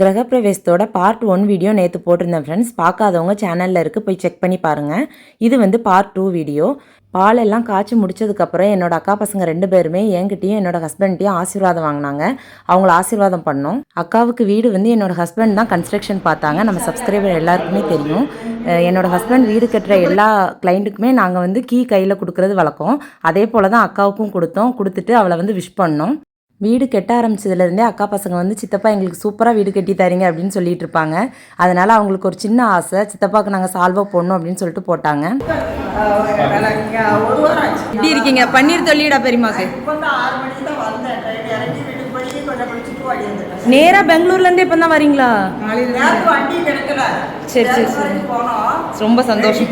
கிரகப்பிரவேசத்தோட part one video நேற்று போட்டிருந்தேன் friends பார்க்காதவங்க சேனலில் இருக்குது போய் செக் பண்ணி பாருங்கள் இது வந்து பார்ட் டூ வீடியோ பாலெல்லாம் காய்ச்சி முடிச்சதுக்கப்புறம் என்னோட அக்கா பசங்க ரெண்டு பேருமே என்கிட்டையும் என்னோட ஹஸ்பண்ட்டையும் ஆசீர்வாதம் வாங்கினாங்க. அவங்கள ஆசீர்வாதம் பண்ணோம். அக்காவுக்கு வீடு வந்து என்னோட ஹஸ்பண்ட் தான் கன்ஸ்ட்ரக்ஷன் பார்த்தாங்க. நம்ம சப்ஸ்கிரைபர் எல்லாருக்குமே தெரியும். என்னோட ஹஸ்பண்ட் வீடு கட்டுற எல்லா கிளைண்ட்டுக்குமே நாங்கள் வந்து கீ கையில் கொடுக்குறது வழக்கம். அதே போல் தான் அக்காவுக்கும் கொடுத்தோம். கொடுத்துட்டு அவளை வந்து விஷ் பண்ணோம். வீடு கட்ட ஆரம்பிச்சதுலேருந்தே அக்கா பசங்க வந்து சித்தப்பா எங்களுக்கு சூப்பராக வீடு கட்டி தரீங்க அப்படின்னு சொல்லிட்டு இருப்பாங்க அதனால அவங்களுக்கு ஒரு சின்ன ஆசை சித்தப்பாக்கு நாங்கள் சால்வா போடணும் அப்படின்னு சொல்லிட்டு போட்டாங்க. எப்படி இருக்கீங்க? பன்னீர் தொல்லிடா பெரியமாக்கு இப்போ தான் ஆறு மணிக்கு தான் வந்தேன் ட்ரெயின் இறங்கி வீட்டுக்கு போய் கொஞ்சம் குளிச்சுட்டு ஓடி வந்துட்டேன் நேரா பெங்களூர்ல இருந்தே இப்போ தான் வரீங்களா சரி, சரி, போனோம் ரொம்ப சந்தோஷம்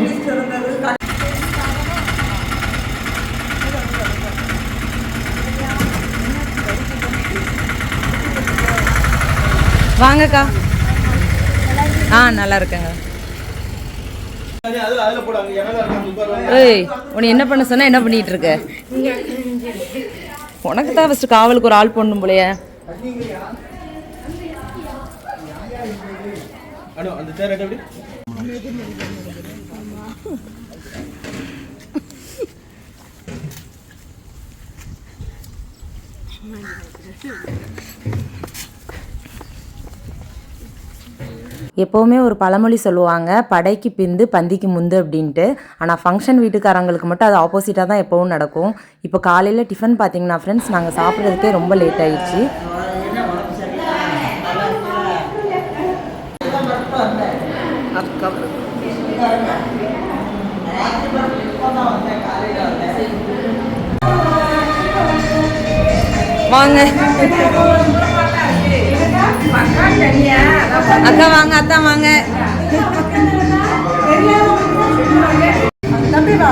வாங்கக்கா. ஆ நல்லா இருக்கேங்க. ஏய் உன்னை என்ன பண்ண சொன்னா என்ன பண்ணிட்டு இருக்க? உனக்கு தான் ஃபஸ்ட்டு காவலுக்கு ஒரு ஆள் போடணும் போலயே. அந்த எப்போவுமே ஒரு பழமொழி சொல்லுவாங்க படைக்கு பிந்து பந்திக்கு முந்து அப்படின்ட்டு. ஆனால் ஃபங்க்ஷன் வீட்டுக்காரங்களுக்கு மட்டும் அது ஆப்போசிட்டாக தான் எப்போவும் நடக்கும். இப்போ காலையில் டிஃபன் பார்த்தீங்கன்னா ஃப்ரெண்ட்ஸ் நாங்கள் சாப்பிட்றதுக்கே ரொம்ப லேட் ஆயிடுச்சு. வாங்க. அக்கா வாங்க அத்தா வாங்க. தம்பி வா.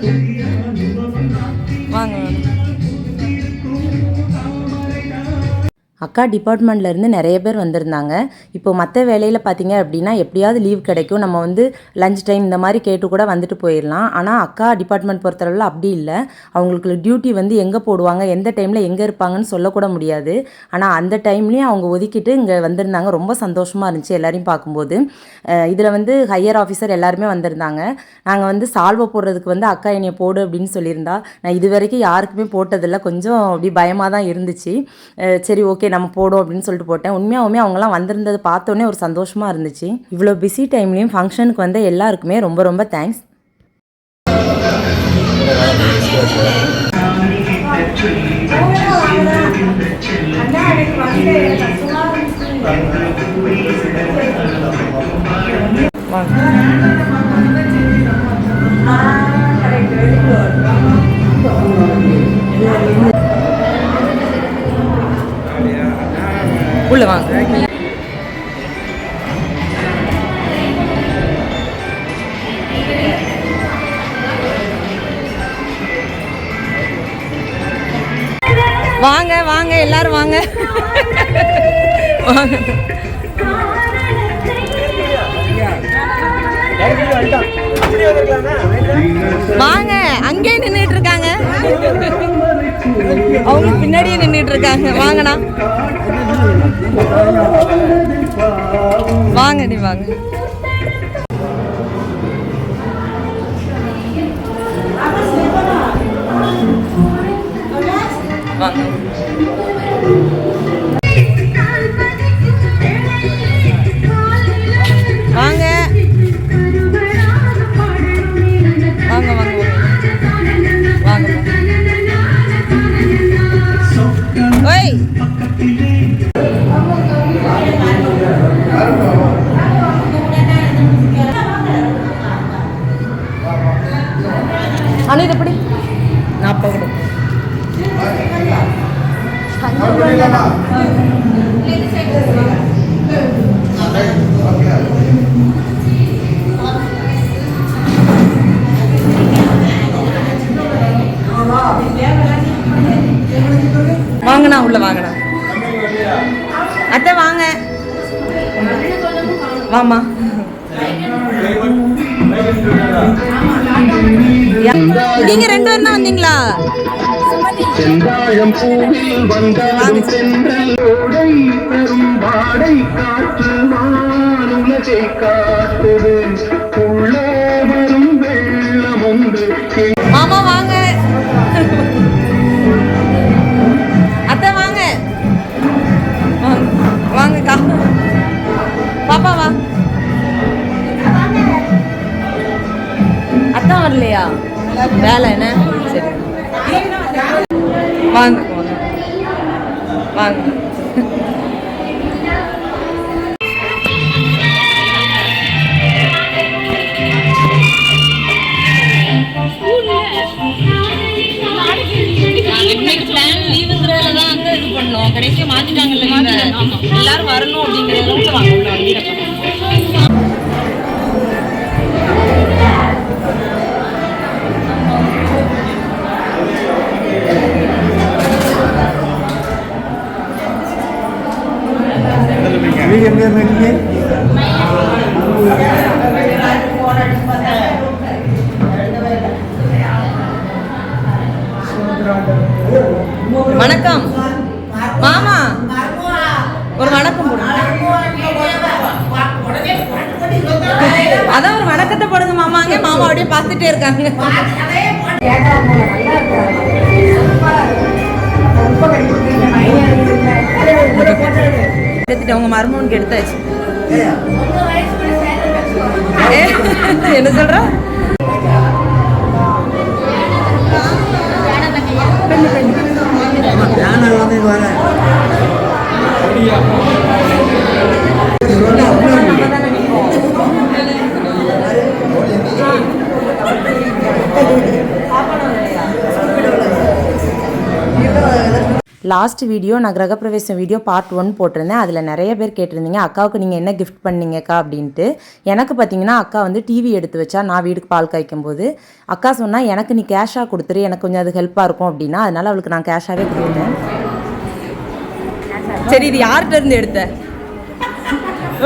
வாங்க அக்கா டிபார்ட்மெண்ட்லேருந்து நிறைய பேர் வந்திருந்தாங்க. இப்போ மற்ற வேலையில் பார்த்தீங்க அப்படின்னா எப்படியாவது லீவ் கிடைக்கும். நம்ம வந்து லஞ்ச் டைம் இந்த மாதிரி கேட்டு கூட வந்துட்டு போயிடலாம் ஆனால் அக்கா டிபார்ட்மெண்ட் பொறுத்தளவில் அப்படி இல்லை. அவங்களுக்கு டியூட்டி வந்து எங்கே போடுவாங்க எந்த டைமில் எங்கே இருப்பாங்கன்னு சொல்லக்கூட முடியாது. ஆனால் அந்த டைம்லேயும் அவங்க ஒதுக்கிட்டு இங்கே வந்திருந்தாங்க. ரொம்ப சந்தோஷமாக இருந்துச்சு எல்லாரையும் பார்க்கும்போது. இதில் வந்து ஹையர் ஆஃபீஸர் எல்லாருமே வந்திருந்தாங்க. நாங்கள் வந்து சால்வை போடுறதுக்கு வந்து அக்கா என்னை போடு அப்படின்னு சொல்லியிருந்தா நான் இது வரைக்கும் யாருக்குமே போட்டதில்லை. கொஞ்சம் அப்படி பயமாக தான் இருந்துச்சு சரி ஓகே நம்ம போடும் அப்படின்னு சொல்லிட்டு போட்டேன். உண்மையாகவுமே அவங்களாம் வந்திருந்தது பார்த்தோன்னே ஒரு சந்தோஷமாக இருந்துச்சு. இவ்வளோ பிஸி டைம்லேயும் ஃபங்க்ஷனுக்கு வந்த எல்லாருக்குமே ரொம்ப ரொம்ப தேங்க்ஸ் வாங்க உள்ள வாங்க. வாங்க வாங்க எல்லாரும் வாங்க. வாங்க. வாங்க. Vâng, Schlange, die Wange. Vâng. Wange. Vâng. ஆனால் இது எப்படி? நாற்பது வாங்கண்ணா உள்ள வாங்கண்ணா அத்தை வாங்க. வாமா நீங்க ரெண்டு பேரும் தான் வந்தீங்களா? செந்தாழம் பூவில் வந்தாடும் சென்றல் ஓடை பெரும் வாடை காற்று வானுலகை காத்தது வரலையா? வேலை என்ன? சரி. வாங்க. வாங்க. வாங்க பிளான் இது பண்ணோம். மாத்திட்டாங்கல்ல எல்லாரும் வரணும் அப்படிங்கிறத வாங்க. உள்ள வண்டியில வணக்கம். மாமா ஒரு வணக்கம் அதான் ஒரு வணக்கத்தை போடுங்க மாமா. அங்கே மாமா அப்படியே பார்த்துட்டே இருக்காங்க. எடுத்துட்டு உங்க மருமகனுக்கு எடுத்தாச்சு. என்ன சொல்ற? லாஸ்ட் வீடியோ நான் கிரகப்பிரவேசம் வீடியோ பார்ட் ஒன் போட்டிருந்தேன். அதில் நிறைய பேர் கேட்டிருந்தீங்க அக்காவுக்கு நீங்கள் என்ன கிஃப்ட் பண்ணீங்கக்கா? அப்படின்ட்டு. எனக்கு பார்த்தீங்கன்னா அக்கா வந்து டிவி எடுத்து வச்சா நான் வீட்டுக்கு பால் காய்க்கும் போது அக்கா சொன்னால் எனக்கு நீ கேஷாக கொடுத்துரு எனக்கு கொஞ்சம் அது ஹெல்ப்பாக இருக்கும் அப்படின்னா அதனால் அவளுக்கு நான் கேஷாகவே கொடுத்தேன். சரி இது யார்கிட்ட இருந்து எடுத்த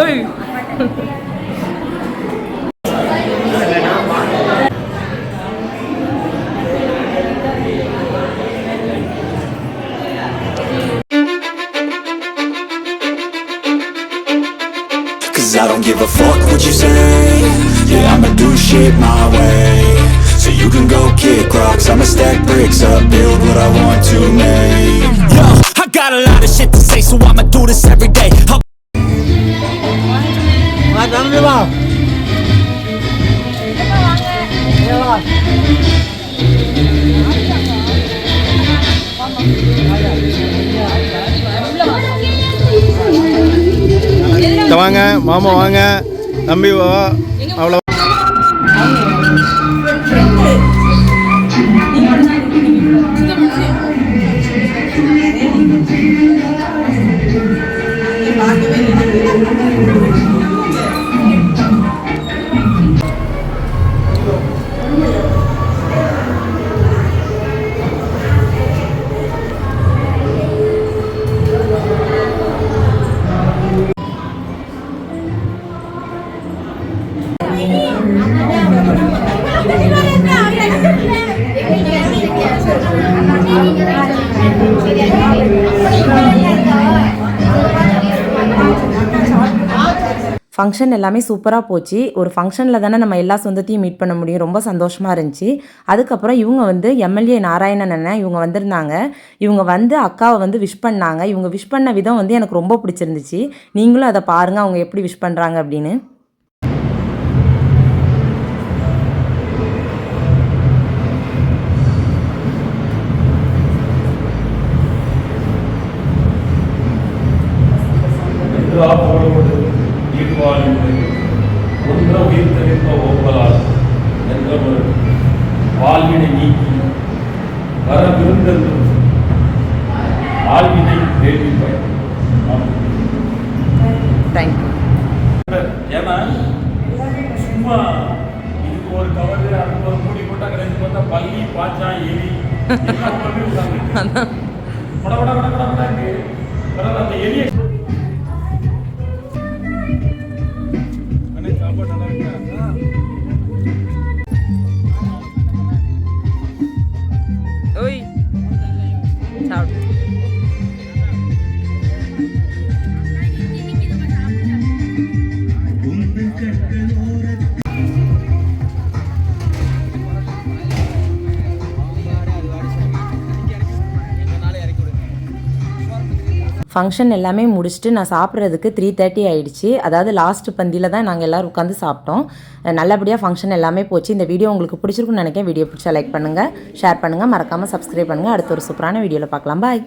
ஓய். Cause I don't give a fuck what you say Yeah, I'ma do shit my way So you can go kick rocks I'ma stack bricks up, build what I want to make Yo, I got a lot of shit to say So I'ma do this every day I'll இந்த வாங்க மாமா வாங்க தம்பி function எல்லாமே சூப்பராக போச்சு. ஒரு ஃபங்க்ஷனில் தானே நம்ம எல்லா சொந்தத்தையும் மீட் பண்ண முடியும். ரொம்ப சந்தோஷமாக இருந்துச்சு. அதுக்கப்புறம் இவங்க வந்து எம்எல்ஏ நாராயணன் அண்ணன் இவங்க வந்திருந்தாங்க. இவங்க வந்து அக்காவை வந்து விஷ் பண்ணாங்க. இவங்க விஷ் பண்ண விதம் வந்து எனக்கு ரொம்ப பிடிச்சிருந்துச்சு. நீங்களும் அதை பாருங்கள் அவங்க எப்படி விஷ் பண்ணுறாங்க அப்படின்னு. எலி எல்லாம் ஃபங்க்ஷன் எல்லாமே முடிச்சுட்டு நான் சாப்பிட்றதுக்கு த்ரீ தேர்ட்டி ஆகிடுச்சு அதாவது லாஸ்ட் பந்தியில் தான் நாங்கள் எல்லோரும் உட்காந்து சாப்பிட்டோம். நல்லபடியாக ஃபங்க்ஷன் எல்லாமே போச்சு. இந்த வீடியோ உங்களுக்கு பிடிச்சிருக்குன்னு நினைக்கிறேன். வீடியோ பிடிச்சா லைக் பண்ணுங்கள் ஷேர் பண்ணுங்கள் மறக்காமல் சப்ஸ்கிரைப் பண்ணுங்கள் அடுத்த ஒரு சூப்பரான வீடியோவில் பார்க்கலாம். பாய்